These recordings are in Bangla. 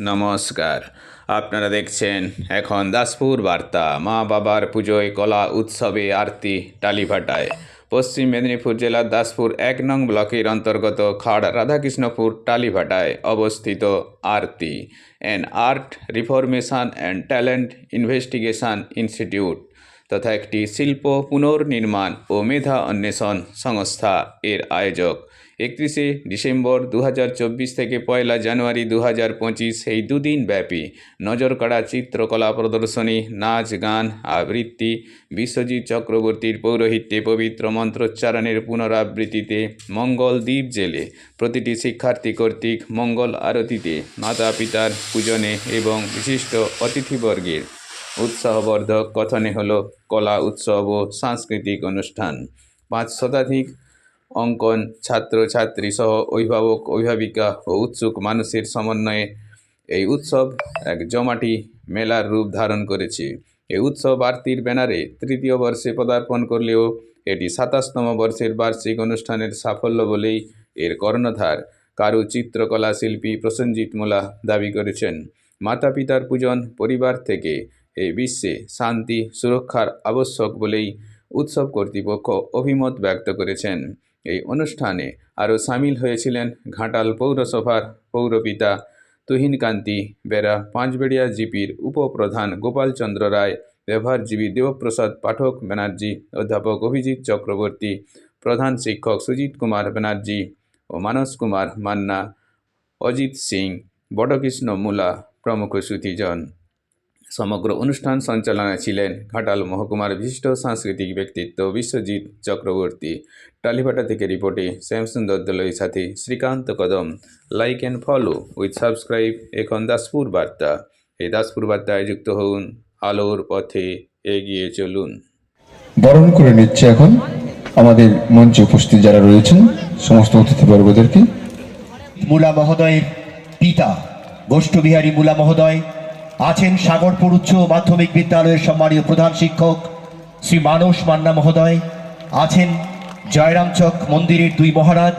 নমস্কার। আপনারা দেখছেন এখন দাসপুর বার্তা। মা বাবার পুজোয় কলা উৎসবে আরতি টালিভাটায়। পশ্চিম মেদিনীপুর জেলার দাসপুর এক নং ব্লকের অন্তর্গত খাড় রাধাকৃষ্ণপুর টালিভাটায় অবস্থিত ARTI. And art reformation and talent investigation institute তথা একটি শিল্প পুনর্নির্মাণ ও মেধা অন্বেষণ সংস্থা এর আয়োজক। একত্রিশে ডিসেম্বর দু হাজার চব্বিশ থেকে পয়লা জানুয়ারি দু পঁচিশ এই দুদিন ব্যাপী নজরকাড়া চিত্রকলা প্রদর্শনী, নাচ, গান, আবৃত্তি, বিশ্বজিৎ চক্রবর্তীর পৌরোহিত্যে পবিত্র মন্ত্রোচ্চারণের পুনরাবৃত্তিতে মঙ্গল দ্বীপ জেলে, প্রতিটি শিক্ষার্থী কর্তৃক মঙ্গল আরতিতে মাতা পিতার পূজনে এবং বিশিষ্ট অতিথিবর্গের উৎসাহবর্ধক কথনে হল কলা উৎসব ও সাংস্কৃতিক অনুষ্ঠান। পাঁচ শতাধিক অঙ্কন ছাত্রছাত্রী সহ অভিভাবক, অভিভাবিকা ও উৎসুক মানুষের সমন্বয়ে এই উৎসব এক জমাটি মেলার রূপ ধারণ করেছে। এই উৎসব আরতির ব্যানারে তৃতীয় বর্ষে পদার্পণ করলেও এটি সাতাশতম বর্ষের বার্ষিক অনুষ্ঠানের সাফল্য বলেই এর কর্ণধার কারু চিত্রকলা শিল্পী প্রসেনজিৎ মোলা দাবি করেছেন। মাতা পিতার পূজন পরিবার থেকে এই বিশ্বে শান্তি, সুরক্ষার আবশ্যক বলেই উৎসব কর্তৃপক্ষ অভিমত ব্যক্ত করেছেন। এই অনুষ্ঠানে আরও সামিল হয়েছিলেন ঘাটাল পৌরসভার পৌরপিতা তুহিনকান্তি বেরা, পাঁচবেড়িয়া জিপির উপপ্রধান গোপালচন্দ্র রায়, ব্যবহারজীবী দেবপ্রসাদ পাঠক ব্যানার্জি, অধ্যাপক অভিজিৎ চক্রবর্তী, প্রধান শিক্ষক সুজিত কুমার ব্যানার্জি ও মানস কুমার মান্না, অজিত সিং বটকৃষ্ণ মূলা প্রমুখ সুধীজন সমগ্র অনুষ্ঠান সঞ্চালনায় ছিলেন ঘাটাল মহকুমার বিশিষ্ট সাংস্কৃতিক ব্যক্তিত্ব বিশ্বজিৎ চক্রবর্তী। টালিভাটা থেকে রিপোর্টে শ্যামসুন্দর দলের সাথে Srikanta Kadam. Like and follow with subscribe এখন দাসপুর বার্তা। এই দাসপুর বার্তায় যুক্ত হন আলোর পথে এগিয়ে চলুন। বরণ করে নিচ্ছে এখন আমাদের মঞ্চে উপস্থিত যারা রয়েছেন সমস্ত অতিথিবর্গদেরকে। মুলা মহোদয়ের পিতা গোষ্ঠবিহারী মুলা মহোদয় আছেন সাগরপুর উচ্চ মাধ্যমিক বিদ্যালয়ের সম্মানীয় প্রধান শিক্ষক শ্রী মানস মান্না মহোদয়, আছেন জয়রামচক মন্দিরের দুই মহারাজ,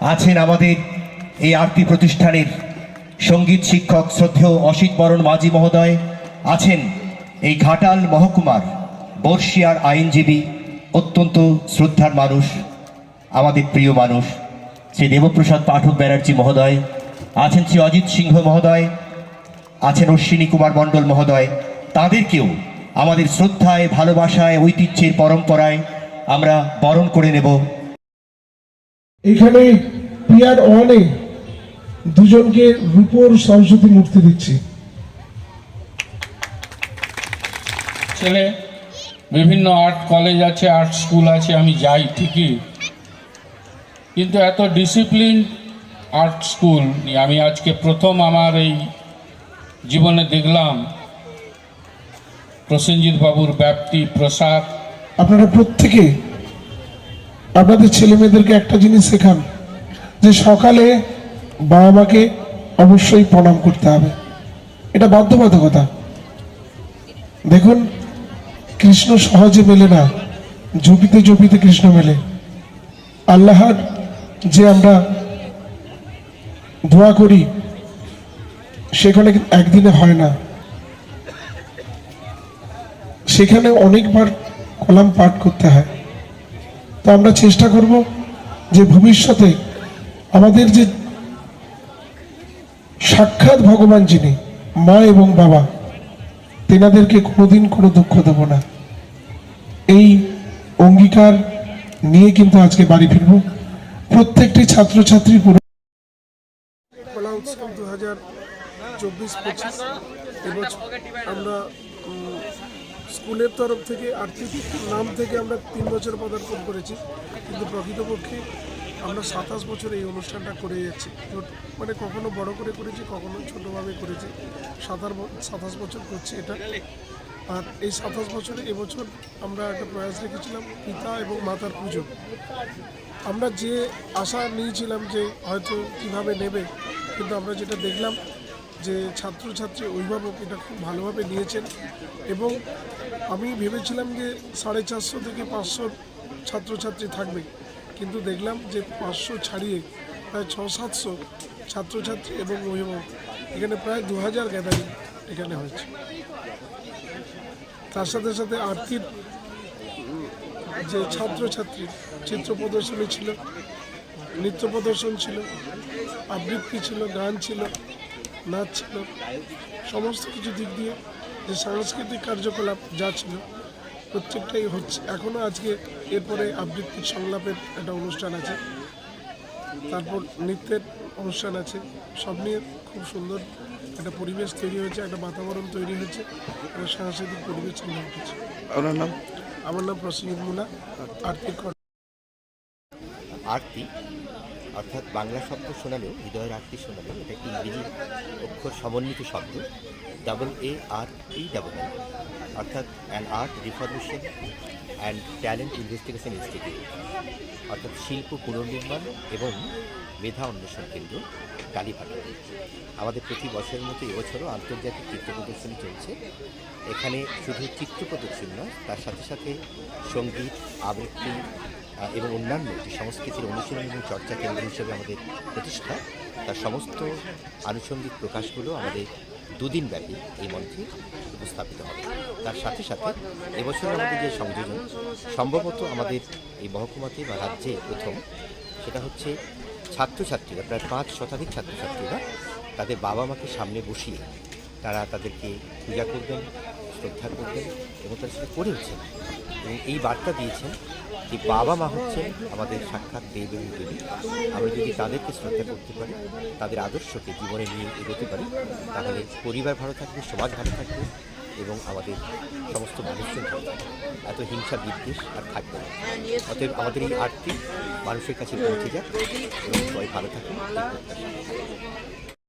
আছেন আমাদের এই আরতি প্রতিষ্ঠানের সংগীত শিক্ষক শ্রদ্ধেয় অসিত বরণ মাঝি মহোদয়, আছেন এই ঘাটাল মহকুমার বর্ষিয়ার আইনজীবী, অত্যন্ত শ্রদ্ধার মানুষ, আমাদের প্রিয় মানুষ, শ্রী দেবপ্রসাদ পাঠক ব্যানার্জি মহোদয়, আছেন শ্রী অজিত সিংহ মহোদয় আছেন অশ্বিনী কুমার মণ্ডল মহোদয়। তাদেরকেও আমাদের শ্রদ্ধায় ভালোবাসায় ঐতিহ্যের পরম্পরায় আমরা বরণ করে নেব। এখানে পিয়ার ওয়ানে দুজনকে রূপোর সরস্বতী মূর্তি দিচ্ছি। ছেলে বিভিন্ন আর্ট কলেজ আছে আর্ট স্কুল আছে আমি যাই ঠিকই। কিন্তু এত ডিসিপ্লিন আর্ট স্কুল আমি আজকে প্রথম আমার এই জীবনে দেখলাম প্রসেনজিৎ বাবুর ব্যাপ্তি প্রসাদ। আপনারা প্রত্যেকে আপনাদের ছেলে মেয়েদেরকে একটা জিনিস শেখান, যে সকালে বাবা মাকে অবশ্যই প্রণাম করতে হবে। এটা বাধ্যবাধকতা। দেখুন, কৃষ্ণ সহজে মেলে না, জপিতে জপিতে কৃষ্ণ মেলে। আল্লাহর যে আমরা দোয়া করি সেখানে একদিনে হয় না। সেখানে অনেকবার কলাম পাঠ করতে হয়। তো আমরা চেষ্টা করব যে ভবিষ্যতে আমাদের যে সাক্ষাৎ ভগবান যিনি, মা এবং বাবা, তেনাদেরকে কোনোদিন কোনো দুঃখ দেব না। এই অঙ্গীকার নিয়ে কিন্তু আজকে বাড়ি ফিরব। প্রত্যেকটি ছাত্রছাত্রী পুরো কলা উৎসব চব্বিশ পঁচিশ এবছর আমরা স্কুলের তরফ থেকে আর্থিক নাম থেকে আমরা তিন বছর পদার্পণ করেছি। কিন্তু প্রকৃতপক্ষে আমরা সাতাশ বছর এই অনুষ্ঠানটা করে যাচ্ছি। মানে কখনো বড় করে করেছি কখনো ছোটোভাবে করেছি। সাতার সাতাশ বছর করছি এটা। আর এই সাতাশ বছরে এবছর আমরা একটা প্রয়াস রেখেছিলাম পিতা এবং মাতার পুজো। আমরা যে আশা নিয়েছিলাম যে হয়তো কীভাবে নেবে কিন্তু আমরা যেটা দেখলাম যে ছাত্রছাত্রী অভিভাবক এটা খুব ভালোভাবে নিয়েছেন এবং আমি ভেবেছিলাম যে সাড়ে চারশো থেকে পাঁচশো ছাত্রছাত্রী থাকবে। কিন্তু দেখলাম যে পাঁচশো ছাড়িয়ে প্রায় ছ সাতশো ছাত্রছাত্রী এবং অভিভাবক এখানে প্রায় দু হাজার গ্যাদারিং এখানে হয়েছে। তার সাথে সাথে উম, যে ছাত্রছাত্রী চিত্র প্রদর্শনী ছিল নৃত্য প্রদর্শন ছিল আবৃত্তি ছিল গান ছিল নাচ ছিল সমস্ত কিছু দিক দিয়ে যে সাংস্কৃতিক কার্যকলাপ যা ছিল প্রত্যেকটাই হচ্ছে। এখনও আজকে এরপরে আবৃত্তির সংলাপের একটা অনুষ্ঠান আছে। তারপর নৃত্যের অনুষ্ঠান আছে। সব নিয়ে খুব সুন্দর একটা পরিবেশ তৈরি হয়েছে একটা বাতাবরণ তৈরি হয়েছে একটা সাংস্কৃতিক পরিবেশ তৈরি উঠেছে আপনার নাম? আমার নাম প্রসেনজিৎ মুনা আর্থিক আরতি? অর্থাৎ বাংলা শব্দ শোনালেও, হৃদয়ের আরতি শোনালেও, এটা একটি ইংরেজি অক্ষর সমন্বিত শব্দ double A R E double A অর্থাৎ an art reformation and talent investigation institute অর্থাৎ শিল্প পুনর্নির্মাণ এবং মেধা অন্বেষণ কেন্দ্র কালীঘাটা আমাদের প্রতি বছরের মতো এবছরও আন্তর্জাতিক চিত্র প্রদর্শনী চলছে। এখানে শুধু চিত্র প্রদর্শনী নয়, তার সাথে সাথে সংগীত, আবৃত্তি এবং অন্যান্য যে সংস্কৃতির অনুশীলন এবং চর্চা কেন্দ্র হিসেবে আমাদের প্রতিষ্ঠা, তার সমস্ত আনুষঙ্গিক প্রকাশগুলো আমাদের দুদিন ব্যাপী এই মঞ্চে উপস্থাপিত হবে। তার সাথে সাথে এবছর আমাদের যে সংযোজন, সম্ভবত আমাদের এই মহকুমাতে বা রাজ্যে প্রথম, সেটা হচ্ছে ছাত্রছাত্রীরা, প্রায় পাঁচ শতাধিক ছাত্রছাত্রীরা তাদের বাবা মাকে সামনে বসিয়ে তারা তাদেরকে পূজা করবেন। শ্রদ্ধা করবেন এবং তাদের সাথে করেওছেন এবং এই বার্তা দিয়েছেন যে বাবা মা হচ্ছেন আমাদের সাক্ষাৎ দেব এবং দেবী। আমরা যদি তাদেরকে শ্রদ্ধা করতে পারি, তাদের আদর্শকে জীবনে নিয়ে এগোতে পারি, তাহলে পরিবার ভালো থাকবে, সমাজ ভালো থাকবে এবং আমাদের সমস্ত মানুষজন এত হিংসা, বিদ্বেষ আর থাকবে না। অতএব আমাদের এই আরতি মানুষের কাছে পৌঁছে যাক এবং সবাই ভালো থাকুন।